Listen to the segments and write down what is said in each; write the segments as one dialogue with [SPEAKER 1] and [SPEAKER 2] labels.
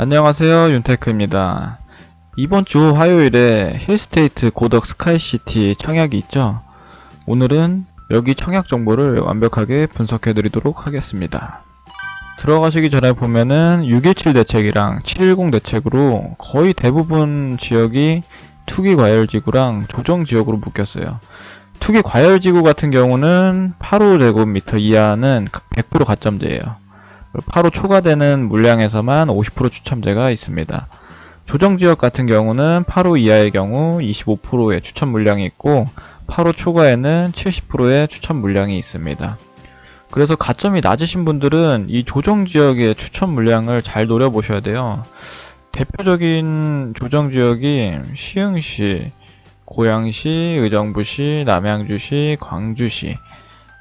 [SPEAKER 1] 안녕하세요 윤테크입니다. 이번 주 화요일에 힐스테이트 고덕 스카이시티 청약이 있죠? 오늘은 여기 청약 정보를 완벽하게 분석해 드리도록 하겠습니다. 들어가시기 전에 보면은 617 대책이랑 710 대책으로 거의 대부분 지역이 투기 과열 지구랑 조정 지역으로 묶였어요. 투기 과열 지구 같은 경우는 8호 제곱미터 이하는 100% 가점제예요. 8호 초과되는 물량에서만 50% 추첨제가 있습니다. 조정 지역 같은 경우는 8호 이하의 경우 25%의 추첨 물량이 있고 8호 초과에는 70%의 추첨 물량이 있습니다. 그래서 가점이 낮으신 분들은 이 조정 지역의 추첨 물량을 잘 노려보셔야 돼요. 대표적인 조정 지역이 시흥시, 고양시, 의정부시, 남양주시, 광주시,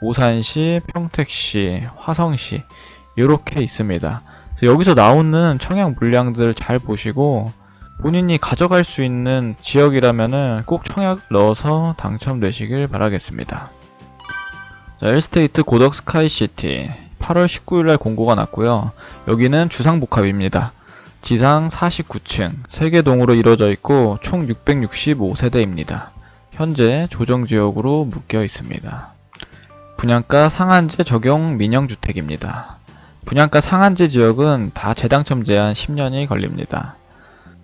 [SPEAKER 1] 오산시, 평택시, 화성시 이렇게 있습니다. 그래서 여기서 나오는 청약 물량들 잘 보시고 본인이 가져갈 수 있는 지역이라면은 꼭 청약 넣어서 당첨되시길 바라겠습니다. 자, 엘스테이트 고덕 스카이시티 8월 19일날 공고가 났고요. 여기는 주상복합입니다. 지상 49층, 3개 동으로 이루어져 있고 총 665세대입니다. 현재 조정지역으로 묶여 있습니다. 분양가 상한제 적용 민영주택입니다. 분양가 상한제 지역은 다 재당첨 제한 10년이 걸립니다.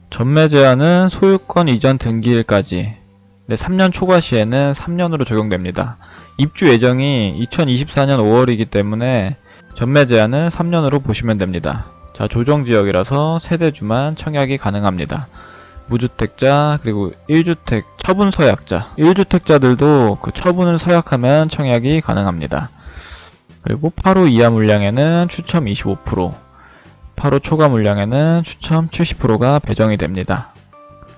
[SPEAKER 1] 전매 제한은 소유권 이전 등기일까지 네, 3년 초과 시에는 3년으로 적용됩니다. 입주 예정이 2024년 5월이기 때문에 전매 제한은 3년으로 보시면 됩니다. 자, 조정 지역이라서 세대주만 청약이 가능합니다. 무주택자 그리고 1주택 처분 서약자 1주택자들도 그 처분을 서약하면 청약이 가능합니다. 그리고 8호 이하 물량에는 추첨 25%, 8호 초과 물량에는 추첨 70%가 배정이 됩니다.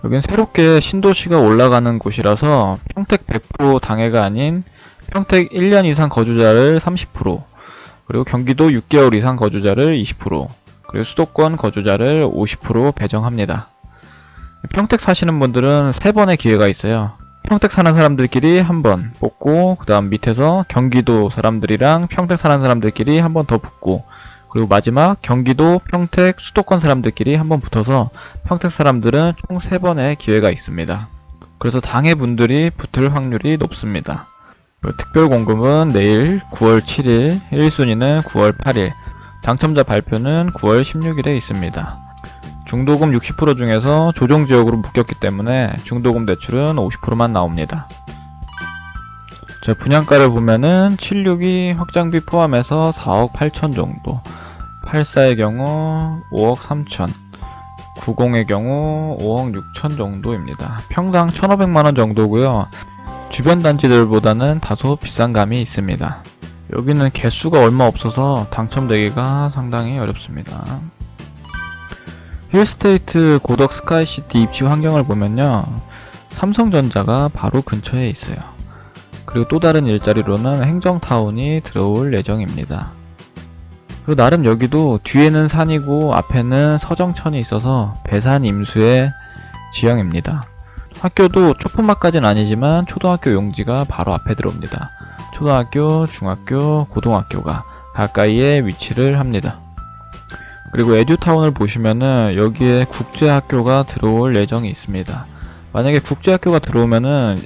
[SPEAKER 1] 여긴 새롭게 신도시가 올라가는 곳이라서 평택 100% 당해가 아닌 평택 1년 이상 거주자를 30%, 그리고 경기도 6개월 이상 거주자를 20%, 그리고 수도권 거주자를 50% 배정합니다. 평택 사시는 분들은 3번의 기회가 있어요. 평택 사는 사람들끼리 한 번 뽑고 그 다음 밑에서 경기도 사람들이랑 평택 사는 사람들끼리 한 번 더 붙고 그리고 마지막 경기도 평택 수도권 사람들끼리 한 번 붙어서 평택 사람들은 총 3번의 기회가 있습니다. 그래서 당해 분들이 붙을 확률이 높습니다. 특별 공급은 내일 9월 7일, 1순위는 9월 8일, 당첨자 발표는 9월 16일에 있습니다. 중도금 60% 중에서 조정 지역으로 묶였기 때문에 중도금 대출은 50%만 나옵니다. 자, 분양가를 보면은 76이 확장비 포함해서 4억 8천 정도, 84의 경우 5억 3천, 90의 경우 5억 6천 정도입니다. 평당 1,500만원 정도고요. 주변 단지들보다는 다소 비싼 감이 있습니다. 여기는 개수가 얼마 없어서 당첨되기가 상당히 어렵습니다. 힐스테이트 고덕 스카이시티 입지 환경을 보면요. 삼성전자가 바로 근처에 있어요. 그리고 또 다른 일자리로는 행정타운이 들어올 예정입니다. 그리고 나름 여기도 뒤에는 산이고 앞에는 서정천이 있어서 배산 임수의 지형입니다. 학교도 조그마까지는 아니지만 초등학교 용지가 바로 앞에 들어옵니다. 초등학교, 중학교, 고등학교가 가까이에 위치를 합니다. 그리고 에듀타운을 보시면은 여기에 국제학교가 들어올 예정이 있습니다. 만약에 국제학교가 들어오면은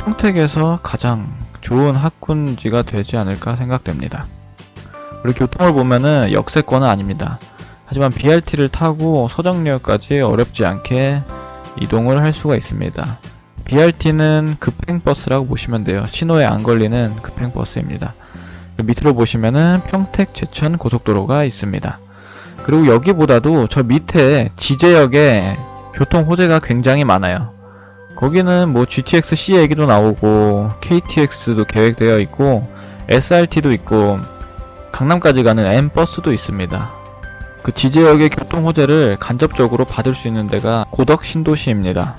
[SPEAKER 1] 평택에서 가장 좋은 학군지가 되지 않을까 생각됩니다. 그리고 교통을 보면은 역세권은 아닙니다. 하지만 BRT를 타고 서정역까지 어렵지 않게 이동을 할 수가 있습니다. BRT는 급행버스라고 보시면 돼요. 신호에 안 걸리는 급행버스입니다. 밑으로 보시면은 평택 제천 고속도로가 있습니다. 그리고 여기보다도 저 밑에 지제역에 교통 호재가 굉장히 많아요. 거기는 뭐 GTX C 얘기도 나오고 KTX도 계획되어 있고 SRT도 있고 강남까지 가는 M버스도 있습니다. 그 지제역의 교통 호재를 간접적으로 받을 수 있는 데가 고덕 신도시입니다.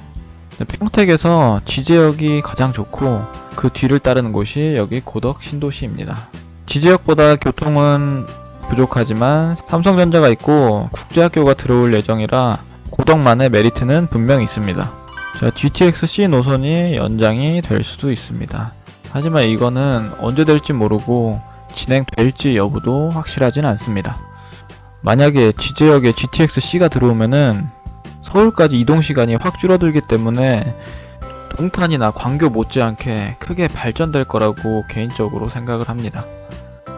[SPEAKER 1] 평택에서 지제역이 가장 좋고 그 뒤를 따르는 곳이 여기 고덕 신도시입니다. 지제역보다 교통은 부족하지만 삼성전자가 있고 국제학교가 들어올 예정이라 고덕만의 메리트는 분명 있습니다. 자, GTX-C 노선이 연장이 될 수도 있습니다. 하지만 이거는 언제 될지 모르고 진행될지 여부도 확실하진 않습니다. 만약에 지제역에 GTX-C가 들어오면은 서울까지 이동 시간이 확 줄어들기 때문에 동탄이나 광교 못지않게 크게 발전될 거라고 개인적으로 생각을 합니다.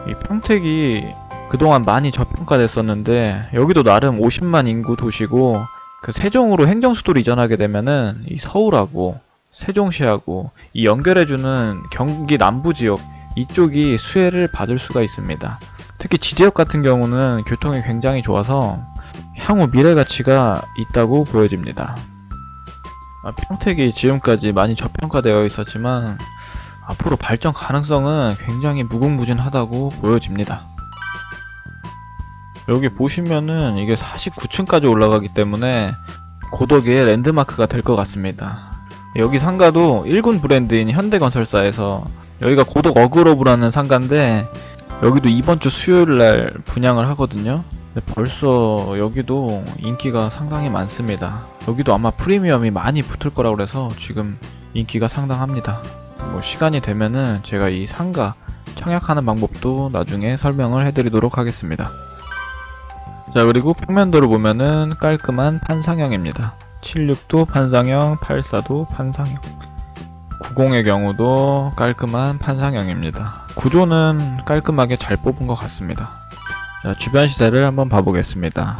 [SPEAKER 1] 이 평택이 그동안 많이 저평가됐었는데 여기도 나름 50만 인구 도시고 그 세종으로 행정 수도를 이전하게 되면은 이 서울하고 세종시하고 이 연결해주는 경기 남부 지역 이쪽이 수혜를 받을 수가 있습니다. 특히 지지역 같은 경우는 교통이 굉장히 좋아서 향후 미래 가치가 있다고 보여집니다. 아, 평택이 지금까지 많이 저평가되어 있었지만 앞으로 발전 가능성은 굉장히 무궁무진하다고 보여집니다. 여기 보시면은 이게 49층까지 올라가기 때문에 고덕의 랜드마크가 될 것 같습니다. 여기 상가도 1군 브랜드인 현대건설사에서 여기가 고덕 어그로브라는 상가인데 여기도 이번 주 수요일 날 분양을 하거든요. 벌써 여기도 인기가 상당히 많습니다. 여기도 아마 프리미엄이 많이 붙을 거라고 그래서 지금 인기가 상당합니다. 뭐 시간이 되면은 제가 이 상가 청약하는 방법도 나중에 설명을 해드리도록 하겠습니다. 자 그리고 평면도를 보면은 깔끔한 판상형입니다. 76도 판상형, 84도 판상형. 90의 경우도 깔끔한 판상형입니다. 구조는 깔끔하게 잘 뽑은 것 같습니다. 자, 주변 시세를 한번 봐보겠습니다.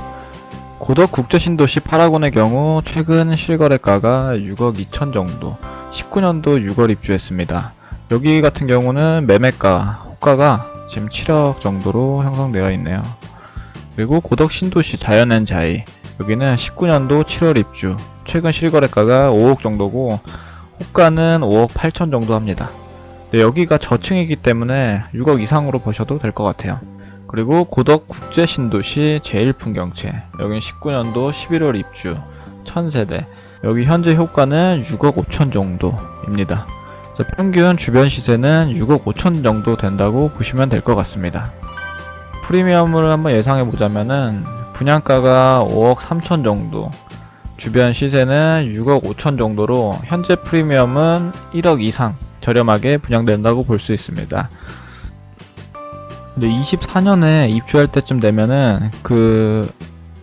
[SPEAKER 1] 고덕 국제신도시 8학원의 경우 최근 실거래가가 6억 2천 정도, 19년도 6월 입주했습니다. 여기 같은 경우는 매매가, 호가가 지금 7억 정도로 형성되어 있네요. 그리고 고덕 신도시 자연앤 자이, 여기는 19년도 7월 입주, 최근 실거래가가 5억 정도고, 호가는 5억 8천 정도 합니다. 네, 여기가 저층이기 때문에 6억 이상으로 보셔도 될 것 같아요. 그리고 고덕 국제 신도시 제일풍경채 여긴 19년도 11월 입주 1000세대 여기 현재 효과는 6억 5천 정도입니다. 평균 주변 시세는 6억 5천 정도 된다고 보시면 될 것 같습니다. 프리미엄을 한번 예상해 보자면은 분양가가 5억 3천 정도 주변 시세는 6억 5천 정도로 현재 프리미엄은 1억 이상 저렴하게 분양된다고 볼 수 있습니다. 근데 24년에 입주할 때쯤 되면은 그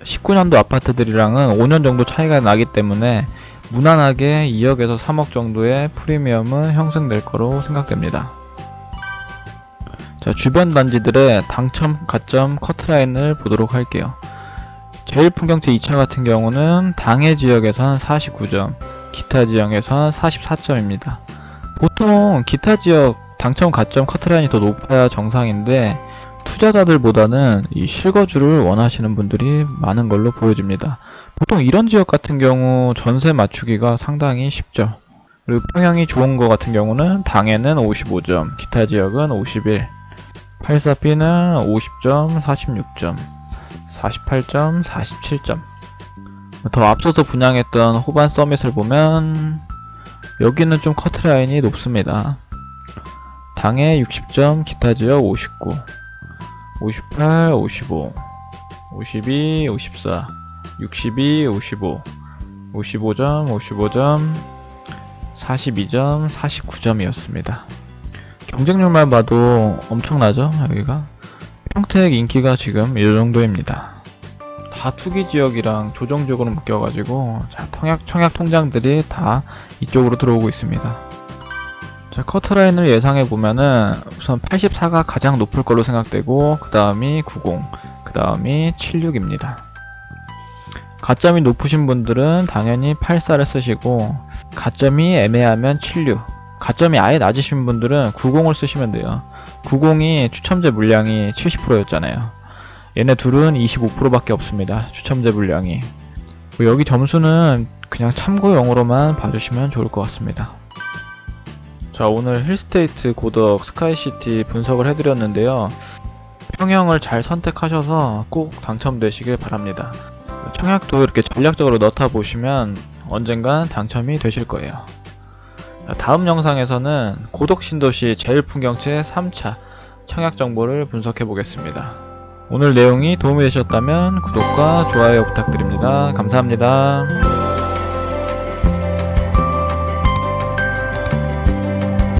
[SPEAKER 1] 19년도 아파트들이랑은 5년 정도 차이가 나기 때문에 무난하게 2억에서 3억 정도의 프리미엄은 형성될 거로 생각됩니다. 자, 주변 단지들의 당첨, 가점, 커트라인을 보도록 할게요. 제일 풍경채 2차 같은 경우는 당해 지역에선 49점, 기타 지역에선 44점입니다. 보통 기타 지역 당첨 가점 커트라인이 더 높아야 정상인데 투자자들보다는 이 실거주를 원하시는 분들이 많은 걸로 보여집니다. 보통 이런 지역 같은 경우 전세 맞추기가 상당히 쉽죠. 그리고 평형이 좋은 거 같은 경우는 당해는 55점, 기타 지역은 51, 84B는 50점, 46점, 48점, 47점. 더 앞서서 분양했던 호반 서밋을 보면 여기는 좀 커트라인이 높습니다. 당해 60점, 기타 지역 59, 58, 55, 52, 54, 62, 55, 55점, 55점, 42점, 49점이었습니다. 경쟁률만 봐도 엄청나죠? 여기가 평택 인기가 지금 이 정도입니다. 다 투기 지역이랑 조정적으로 묶여가지고 자, 청약, 청약 통장들이 다 이쪽으로 들어오고 있습니다. 자, 커트라인을 예상해 보면은 우선 84가 가장 높을 걸로 생각되고 그 다음이 90, 그 다음이 76입니다. 가점이 높으신 분들은 당연히 84를 쓰시고 가점이 애매하면 76, 가점이 아예 낮으신 분들은 90을 쓰시면 돼요. 90이 추첨제 물량이 70%였잖아요. 얘네 둘은 25%밖에 없습니다. 추첨제 물량이. 여기 점수는 그냥 참고용으로만 봐주시면 좋을 것 같습니다. 자, 오늘 힐스테이트 고덕 스카이시티 분석을 해드렸는데요. 평형을 잘 선택하셔서 꼭 당첨되시길 바랍니다. 청약도 이렇게 전략적으로 넣다 보시면 언젠간 당첨이 되실 거예요. 자, 다음 영상에서는 고덕 신도시 제일풍경채 3차 청약 정보를 분석해 보겠습니다. 오늘 내용이 도움이 되셨다면 구독과 좋아요 부탁드립니다. 감사합니다.